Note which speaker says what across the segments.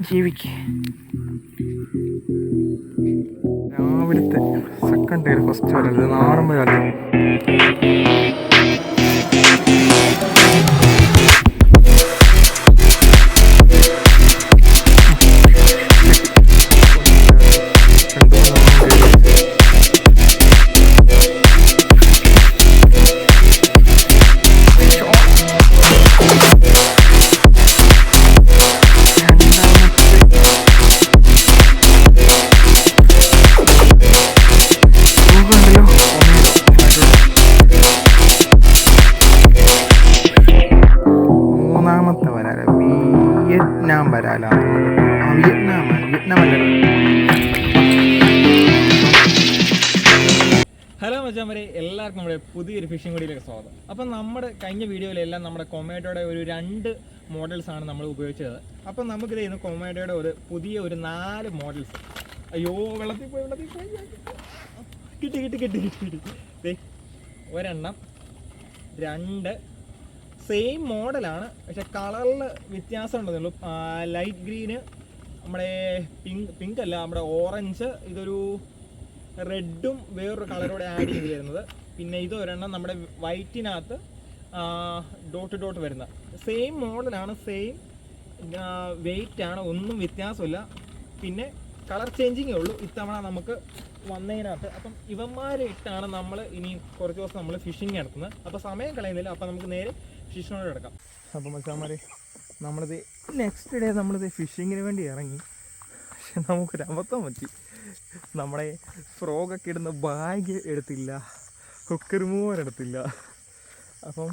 Speaker 1: ജീവിക്ക്. രാവിലത്തെ second day first വരുന്നത് നാടൻ
Speaker 2: പുതിയൊരു ഫിഷിംഗ് വീഡിയോയിലേക്ക് സ്വാഗതം. അപ്പം നമ്മുടെ കഴിഞ്ഞ വീഡിയോയിലെല്ലാം നമ്മുടെ കൊമേറ്റോയുടെ ഒരു രണ്ട് മോഡൽസ് ആണ് നമ്മൾ ഉപയോഗിച്ചത്. അപ്പം നമുക്കിത് ഇന്ന് കൊമേറ്റോയുടെ ഒരു പുതിയ ഒരു നാല് മോഡൽസ് അയ്യോ വെള്ളത്തിൽ പോയി വെള്ളത്തിൽ പോയി. കിട്ടി കിട്ടി കിട്ടി കിട്ടി കിട്ടി. ഒരെണ്ണം രണ്ട്. സെയിം മോഡലാണ് പക്ഷെ കളറിൽ വ്യത്യാസം ഉണ്ടെന്നുള്ളൂ ലൈറ്റ് ഗ്രീന് നമ്മുടെ പിങ്ക് പിങ്ക് അല്ല നമ്മുടെ ഓറഞ്ച് ഇതൊരു റെഡും വേറൊരു കളറോടെ ആഡ് ചെയ്ത് വരുന്നത് പിന്നെ ഇത് ഒരെണ്ണം നമ്മുടെ വൈറ്റിനകത്ത് ഡോട്ട് ഡോട്ട് വരുന്ന. സെയിം മോഡലാണ് സെയിം വെയിറ്റ് ആണ് ഒന്നും വ്യത്യാസമില്ല. പിന്നെ കളർ ചേഞ്ചിങ്ങേ ഉള്ളൂ. ഇത്തവണ നമുക്ക് വന്നതിനകത്ത്. അപ്പം ഇവന്മാരെ ഇട്ടാണ് നമ്മൾ ഇനി കുറച്ച് ദിവസം നമ്മൾ ഫിഷിങ് നടത്തുന്നത്. അപ്പോൾ സമയം കളയുന്നില്ല. അപ്പം നമുക്ക് നേരെ ഫിഷിനോട് കിടക്കാം.
Speaker 1: അപ്പം മച്ചാമാരെ നമ്മളിത് നെക്സ്റ്റ് ഡേ നമ്മളിത് ഫിഷിങ്ങിന് വേണ്ടി ഇറങ്ങി. പക്ഷെ നമുക്കൊരു അബദ്ധം പറ്റി. നമ്മുടെ ഫ്രോഗൊക്കെ ഇടുന്ന ബാഗ് എടുത്തില്ല. ഹുക്ക് റിമൂവർ എടുത്തില്ല. അപ്പം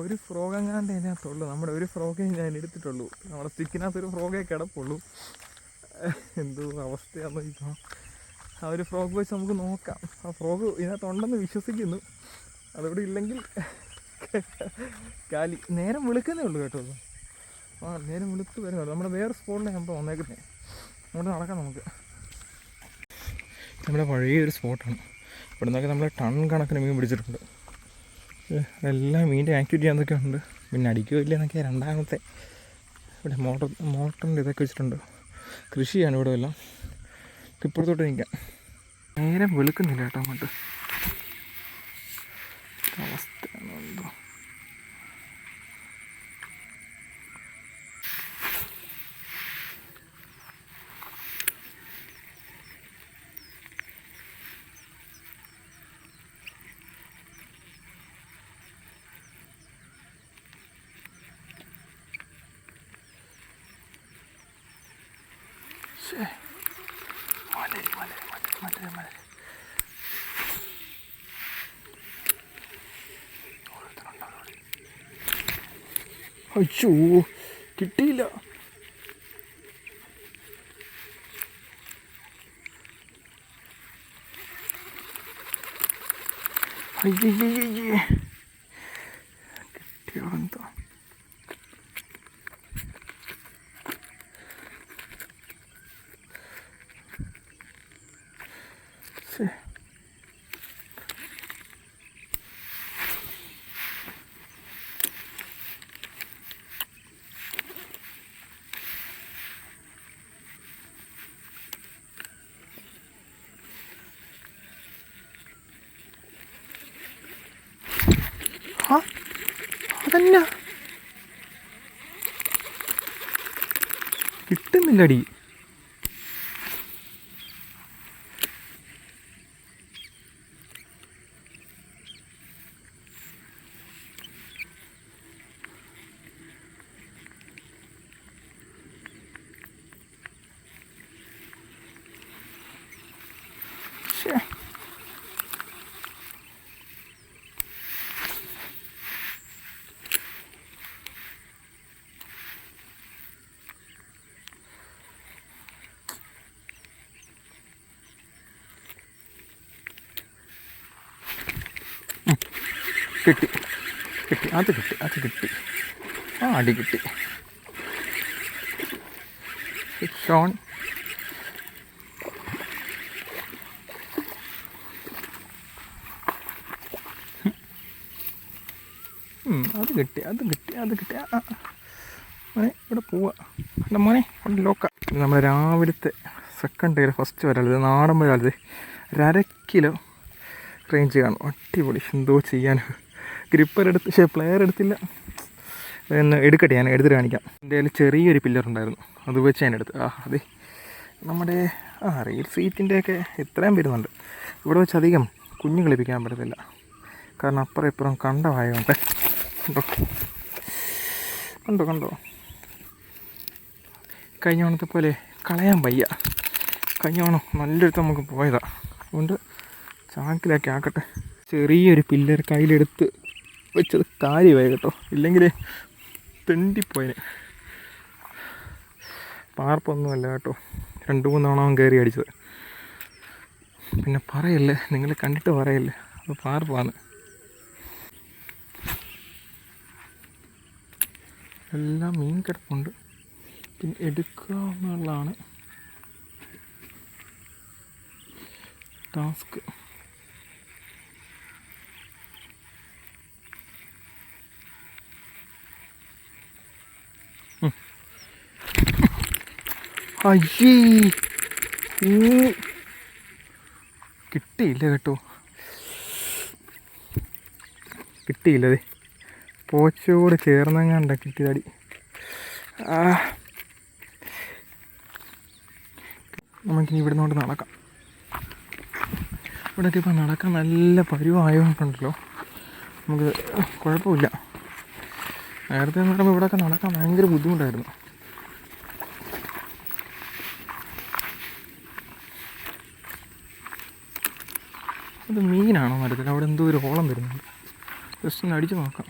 Speaker 1: ഒരു ഫ്രോഗ് അങ്ങാണ്ട് അതിനകത്തുള്ളൂ. നമ്മുടെ ഒരു ഫ്രോഗേ ഞാൻ എടുത്തിട്ടുള്ളൂ. നമ്മുടെ സ്റ്റിക്കിനകത്ത് ഒരു ഫ്രോഗേ കിടപ്പുള്ളൂ. എന്തോ അവസ്ഥയാണെന്ന് ചോദിക്കാം ആ ഒരു ഫ്രോഗ് വെച്ച് നമുക്ക് നോക്കാം. ആ ഫ്രോഗ് ഇതിനകത്തുണ്ടെന്ന് വിശ്വസിക്കുന്നു. അതിവിടെ ഇല്ലെങ്കിൽ കാലി. നേരം വിളിക്കുന്നേ ഉള്ളൂ കേട്ടോ ആ നേരം വിളിച്ച് വരുന്നുള്ളൂ നമ്മുടെ വേറെ സ്പോട്ടിലാണ് നമ്മൾ വന്നേക്കുന്നത് അങ്ങോട്ട് നടക്കാം നമുക്ക്. നമ്മുടെ പഴയ ഒരു സ്പോട്ടാണ് ഇവിടെ നിന്നൊക്കെ നമ്മൾ ടൺ കണക്കിന് മീൻ പിടിച്ചിട്ടുണ്ട്. എല്ലാം മീനിന്റെ ആക്ടിവിറ്റി എന്തൊക്കെ ഉണ്ട്. പിന്നെ അടിക്കുകയോ ഇല്ല എന്നൊക്കെ രണ്ടാമത്തെ ഇവിടെ മോട്ടർ മോട്ടറിന്റെ ഇതൊക്കെ വെച്ചിട്ടുണ്ട്. കൃഷിയാണ് ഇവിടെ എല്ലാം. ഇപ്പുറത്തോട്ട് നിൽക്കാം നേരം വെളുക്കുന്നില്ല കേട്ടോ അങ്ങോട്ട്. അവസ്ഥയാണ് അയ്യോ കിട്ടിയില്ല. അയ്യയ്യയ്യേ കിട്ടിയോ എന്തോ ശ്ശേ. ആ അതല്ല കിട്ടുന്നില്ലടി. കിട്ടി. കിട്ടി. അത് കിട്ടി. അത് കിട്ടി. ആ അടി കിട്ടി. ഷോൺ അത് കിട്ടി. അത് കിട്ടി. അത് കിട്ടി. മോനെ ഇവിടെ പോവാ. എന്റെ മോനെ ഇവിടെ ലോക്ക നമ്മൾ രാവിലത്തെ സെക്കൻഡ് ഡേ ഫസ്റ്റ് വരാൽ നാടൻ വരാലത് ഒരു അര കിലോ റേഞ്ച് കാണും. അടിപൊളി. എന്തോ ചെയ്യാൻ ഗ്രിപ്പർ എടുത്ത് പക്ഷേ പ്ലെയർ എടുത്തില്ല. എന്ന് എടുക്കട്ടെ ഞാൻ എടുത്തിട്ട് കാണിക്കാം. എന്റെ കയ്യിൽ ചെറിയൊരു പില്ലർ ഉണ്ടായിരുന്നു. അത് വെച്ച് ഞാൻ എടുത്ത് ആ അതെ നമ്മുടെ ആ റെയിൽ സീറ്റിന്റെയൊക്കെ ഇത്രയും വരുന്നുണ്ട്. ഇവിടെ വെച്ച് അധികം കുഞ്ഞു കളിപ്പിക്കാൻ പറ്റത്തില്ല. കാരണം അപ്പുറം ഇപ്പുറം കണ്ടമായതുകൊണ്ട്. കണ്ടോ? കണ്ടോ കണ്ടോ? കഴിഞ്ഞ ഓണത്തെ പോലെ കളയാൻ വയ്യ. കഴിഞ്ഞ ഓണം നല്ലൊരുത്ത് നമുക്ക് പോയതാണ് അതുകൊണ്ട് ചാക്കിലൊക്കെ ആക്കട്ടെ. ചെറിയൊരു പില്ലർ കയ്യിലെടുത്ത് വെച്ചത് കാര്യമായി കേട്ടോ. ഇല്ലെങ്കിൽ തെണ്ടിപ്പോയതിന് പാർപ്പൊന്നുമല്ല കേട്ടോ. രണ്ട് മൂന്ന് തവണ അവൻ കയറി അടിച്ചത്. പിന്നെ പറയല്ലേ നിങ്ങൾ കണ്ടിട്ട് പറയല്ലേ അത് പാർപ്പാണ്. എല്ലാം മീൻ കിടപ്പുണ്ട്. പിന്നെ എടുക്കുക എന്നുള്ളതാണ് ടാസ്ക്. അയ്യേ. കിട്ടിയില്ല കേട്ടോ. കിട്ടിയില്ലതേ പോച്ചോട് ചേർന്നങ്ങാണ്ട കിട്ടിയതടി. ആ. നമുക്കിനി ഇവിടെ നിന്നോട് നടക്കാം. ഇവിടെയൊക്കെ ഇപ്പോൾ നടക്കാൻ നല്ല പരുവായതുകൊണ്ടല്ലോ നമുക്ക് കുഴപ്പമില്ല. നേരത്തെ എന്ന് ഇവിടെയൊക്കെ നടക്കാൻ ഭയങ്കര ബുദ്ധിമുട്ടായിരുന്നു. അത് മീനാണോ മരത്തിൽ അവിടെ എന്തോ ഒരു ഓളം വരുന്നുണ്ട്. ജസ്റ്റ് ഒന്ന് അടിച്ചു നോക്കാം.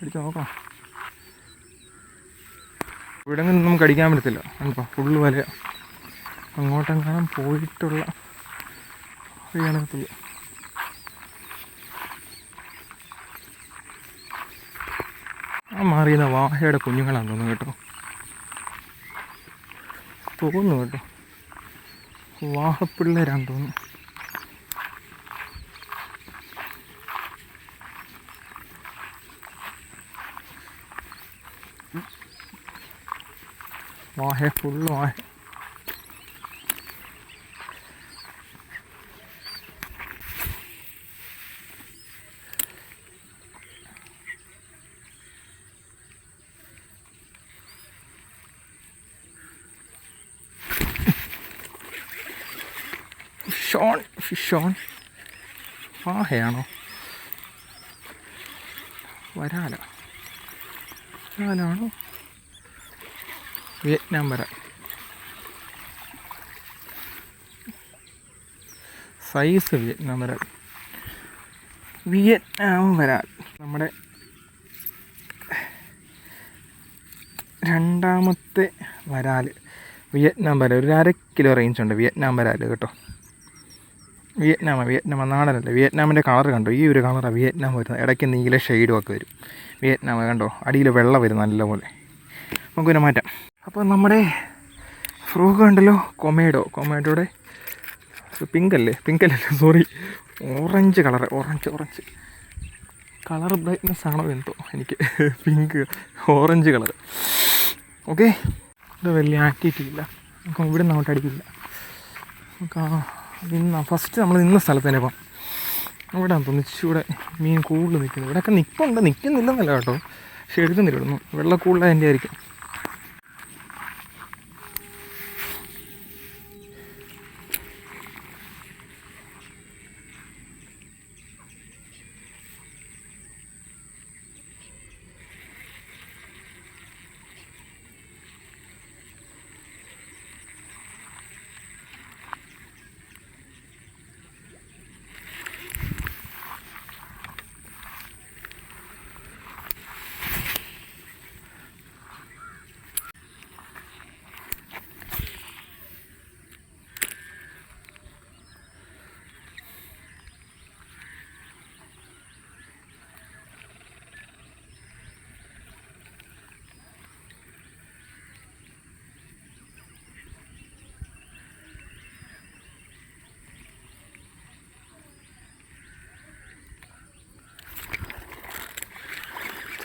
Speaker 1: അടിച്ചു നോക്കാം. ഇവിടെ നിന്ന് നമുക്ക് അടിക്കാൻ പറ്റത്തില്ല. കണ്ടോ? ഫുള്ള് വല. അങ്ങോട്ടെങ്ങാനും പോയിട്ടുള്ള വഴിയാണത്തുള്ളൂ ആ മാറിയുന്ന വാഹയുടെ കുഞ്ഞുങ്ങളാണ് തോന്നുന്നു കേട്ടോ. തോന്നുന്നു കേട്ടോ. വാഹപ്പിള്ളേരാന്ന് തോന്നുന്നു. വാഹ ഫുള്ള് വാഹ. ഷോൺ ഷോൺ വാഹയാണോ വരാല വരാലാണോ വിയറ്റ്നാം വരാൽ സൈസ് വിയറ്റ്നാം വരാൽ വിയറ്റ്നാം വരാൽ നമ്മുടെ രണ്ടാമത്തെ വരാൽ വിയറ്റ്നാം വരാൽ ഒരു അര കിലോ റേഞ്ച് ഉണ്ട്. വിയറ്റ്നാം വരാൽ കേട്ടോ. വിയറ്റ്നാം വിയറ്റ്നാം നാടനല്ല? വിയറ്റ്നാമിന്റെ കളർ കണ്ടോ? ഈ ഒരു കളറാണ് വിയറ്റ്നാം വരുന്നത്. ഇടയ്ക്ക് നീല ഷെയ്ഡും ഒക്കെ വരും. വിയറ്റ്നാം കണ്ടോ? അടിയിൽ വെള്ളം വരും നല്ലപോലെ. നമുക്ക് പിന്നെ മാറ്റാം. അപ്പോൾ നമ്മുടെ ഫ്രോഗ് ഉണ്ടല്ലോ കൊമേഡോ. കൊമേഡോയുടെ പിങ്ക് അല്ലേ? പിങ്ക് അല്ലല്ലോ sorry orange colour orange orange colour brightness ആണോ എന്തോ എനിക്ക്. പിങ്ക് ഓറഞ്ച് കളർ ഓക്കെ ഇത് വലിയ ആക്ടിവിറ്റി ഇല്ല. നമുക്ക് ഇവിടെ നിന്ന് അങ്ങോട്ട് അടിക്കില്ല. നമുക്ക് നിന്ന ഫസ്റ്റ് നമ്മൾ നിന്ന സ്ഥലത്ത് തന്നെ പോകാം അവിടെ തോന്നുന്നു ഇച്ചിരി മീൻ കൂടുതൽ നിൽക്കുന്നത് ഇവിടെയൊക്കെ നിൽപ്പുണ്ട് നിൽക്കുന്നില്ലെന്നല്ല കേട്ടോ. പക്ഷെ എടുക്കുന്നില്ല ഇവിടുന്ന്. വെള്ളം കൂടുതൽ അതിന്റെ ആയിരിക്കും.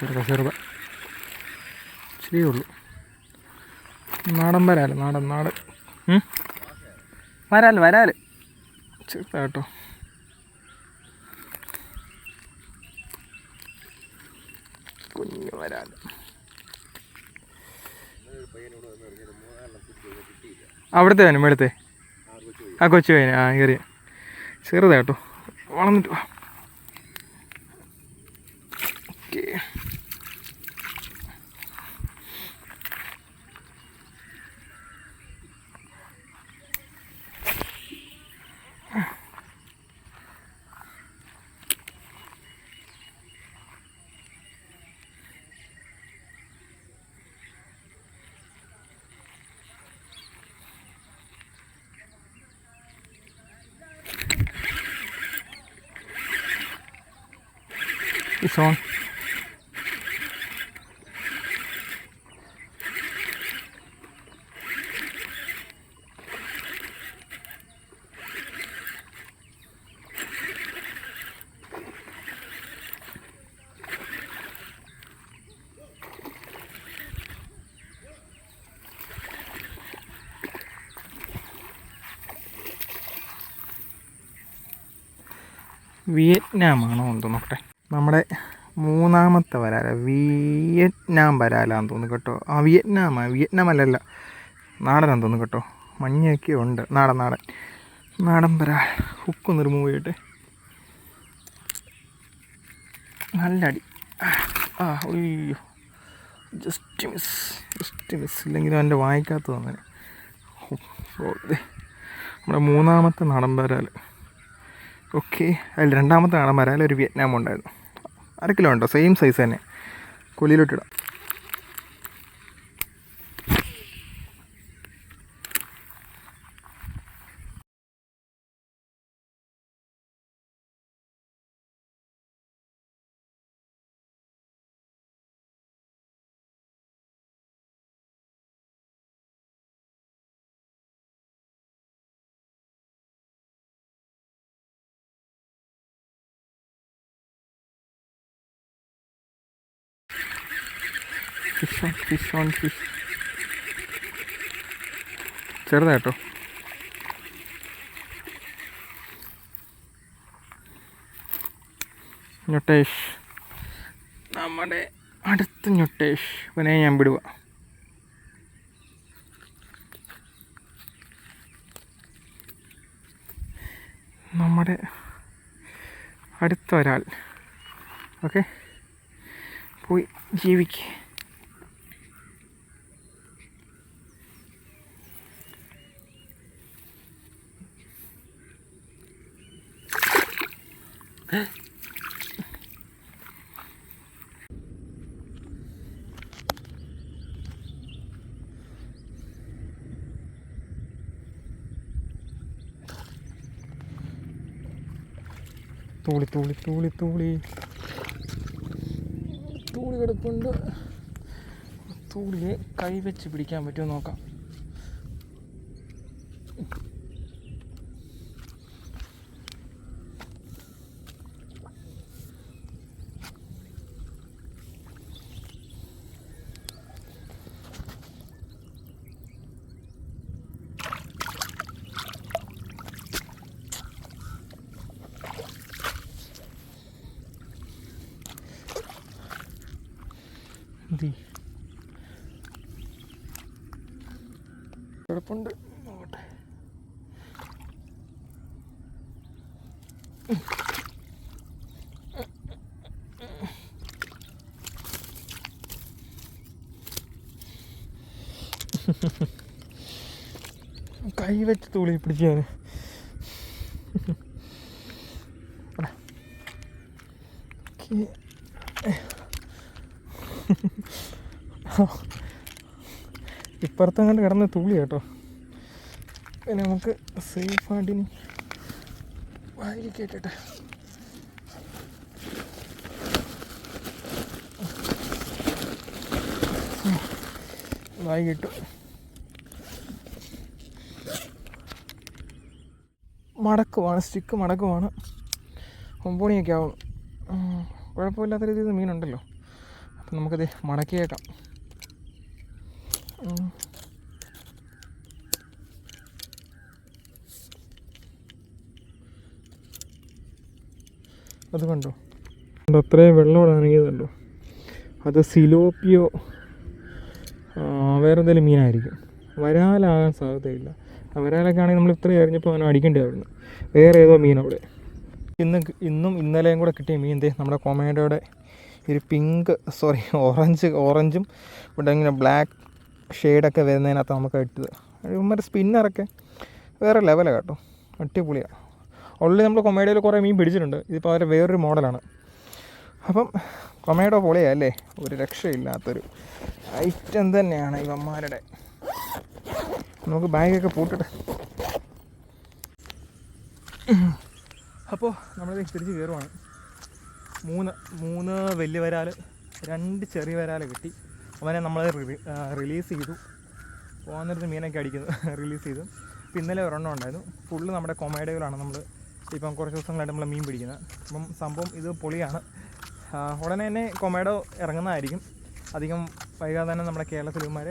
Speaker 1: ചെറുത ചെറുത ഇച്ചിരിയേ ഉള്ളൂ. നാടൻ വരാൽ നാടൻ നാട് വരാൽ വരാൽ ചെറുതാ കേട്ടോ. കുഞ്ഞു വരാൽ അവിടുത്തെ വേണം ഇവിടുത്തെ? ആ കൊച്ചു വേന ആ കയറിയ ചെറുതാട്ടോ വളർന്നിട്ടു ഓക്കേ. It's on. വിയറ്റ്നാമാണോ എന്തോ നോക്കട്ടെ നമ്മുടെ മൂന്നാമത്തെ വരാല. വിയറ്റ്നാം വരാലാന്ന് തോന്നുന്നു കേട്ടോ. ആ വിയറ്റ്നാം വിയറ്റ്നാം അല്ലല്ല നാടനാന്ന് തോന്നുന്നു കേട്ടോ. മഞ്ഞയൊക്കെ ഉണ്ട്. നാടൻ നാടൻ. നാടൻ വരാൽ ഹുക്കൊന്ന് റിമൂവ് ചെയ്യട്ടെ. നല്ല അടി. ആ അയ്യോ. ജസ്റ്റ് മിസ് ജസ്റ്റ് മിസ് ഇല്ലെങ്കിലും എന്റെ വായിക്കാത്ത തന്നെ നമ്മുടെ മൂന്നാമത്തെ നാടൻ വരാൽ ഓക്കെ. അതിൽ രണ്ടാമത്തെ കാണാൻ വിയറ്റ്നാം ഉണ്ടായിരുന്നു. അര കിലോ ഉണ്ടോ? സെയിം സൈസ് തന്നെ. കൊല്ലിയിലോട്ടിടാം fish on fish on fish ചെറുതായിട്ടോ. ഞൊട്ടേഷ്. നമ്മുടെ അടുത്ത ഞൊട്ടേഷ്. ഇവനെ ഞാൻ വിടുക നമ്മുടെ അടുത്ത ഒരാൾ. ഓക്കെ? പോയി ജീവിക്കേ. തൂളി തൂളി തൂളി തൂളി. തൂളി കിടപ്പുണ്ട് തൂളിയെ കൈ വെച്ച് പിടിക്കാൻ പറ്റുമോ നോക്കാം. കിടപ്പുണ്ട് നോക്കട്ടെ. കൈ വെച്ച് തൂളി പിടിക്കാന് ഓക്കെ ഇപ്പുറത്തങ്ങോട്ട് കിടന്ന് തുള്ളി കേട്ടോ. പിന്നെ നമുക്ക് സേഫ് ആയിട്ടിനി വാരി കേട്ടെ വായി കിട്ടും മടക്കുവാണ് സ്റ്റിക്ക് മടക്കുവാണ്. ഒമ്പണിയൊക്കെ ആവും. ഉം, കുഴപ്പമില്ലാത്ത രീതിയിൽ മീനുണ്ടല്ലോ നമുക്കത് മടക്കിയേക്കാം. അത് കണ്ടോ? അത്രയും വെള്ളം ഇറങ്ങിയതുണ്ടോ അത് സിലോപ്പിയോ വേറെ എന്തെങ്കിലും മീനായിരിക്കും. വരാലാകാൻ സാധ്യതയില്ല. വരാലൊക്കെ ആണെങ്കിൽ നമ്മൾ ഇത്രയും എറിഞ്ഞപ്പോൾ അവനെ അടിക്കേണ്ടതായിരുന്നു വേറെ ഏതോ മീൻ അവിടെ. ഇന്ന് ഇന്നും ഇന്നലെയും കൂടെ കിട്ടിയ മീൻ ദേ നമ്മുടെ കൊമേഡോയുടെ ഒരു പിങ്ക് സോറി ഓറഞ്ച് ഓറഞ്ചും ഇവിടെ ഇങ്ങനെ ബ്ലാക്ക് ഷെയ്ഡൊക്കെ വരുന്നതിനകത്ത് നമുക്ക് ഇട്ടത്. ഇവന്മാരുടെ സ്പിന്നറൊക്കെ വേറെ ലെവലാണ് കേട്ടോ. അടിപൊളിയാണ് ഓൾറെഡി നമ്മൾ കൊമേഡിയയിൽ കുറേ മീൻ പിടിച്ചിട്ടുണ്ട്. ഇതിപ്പോൾ അവരെ വേറൊരു മോഡലാണ് അപ്പം കൊമേഡോ പൊളിയാ അല്ലേ? ഒരു രക്ഷയില്ലാത്തൊരു ഐറ്റം തന്നെയാണ് ഇവന്മാരുടെ. നമുക്ക് ബാഗൊക്കെ പൂട്ടിട്ട്. അപ്പോൾ നമ്മൾ തിരിച്ച് കയറുവാണ് മൂന്ന് മൂന്ന് വലിയ വരാൽ രണ്ട് ചെറിയ വരാൽ കിട്ടി. അവനെ നമ്മൾ റിലീസ് ചെയ്തു. പോകുന്നിടത്ത് മീനൊക്കെ അടിക്കുന്നു. റിലീസ് ചെയ്തു. അപ്പം ഇന്നലെ ഒരെണ്ണം ഉണ്ടായിരുന്നു. ഫുള്ള് നമ്മുടെ കൊമേഡികളാണ് നമ്മൾ ഇപ്പം കുറച്ച് ദിവസങ്ങളായിട്ട് നമ്മൾ മീൻ പിടിക്കുന്നത് അപ്പം സംഭവം ഇത് പൊളിയാണ്. ഉടനെ തന്നെ കൊമേഡോ ഇറങ്ങുന്നതായിരിക്കും. അധികം വൈകാതെ തന്നെ നമ്മുടെ കേരളത്തിൽ ഇവന്മാർ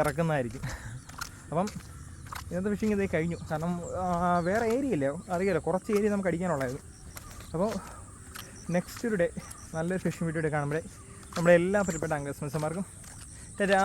Speaker 1: ഇറക്കുന്നതായിരിക്കും. അപ്പം ഇന്നത്തെ ഫിഷിങ് ഇതേ കഴിഞ്ഞു. കാരണം വേറെ ഏരിയ ഇല്ല? അറിയാലോ കുറച്ച് ഏരിയ നമുക്ക് അടിക്കാനുള്ളായിരുന്നു അപ്പോൾ നെക്സ്റ്റ് ഒരു ഡേ നല്ലൊരു ഫിഷിംഗ് വീഡിയോ കാണുമ്പോഴേ നമ്മുടെ എല്ലാ പ്രിയപ്പെട്ട അംഗസ്മൻസന്മാർക്കും ടാ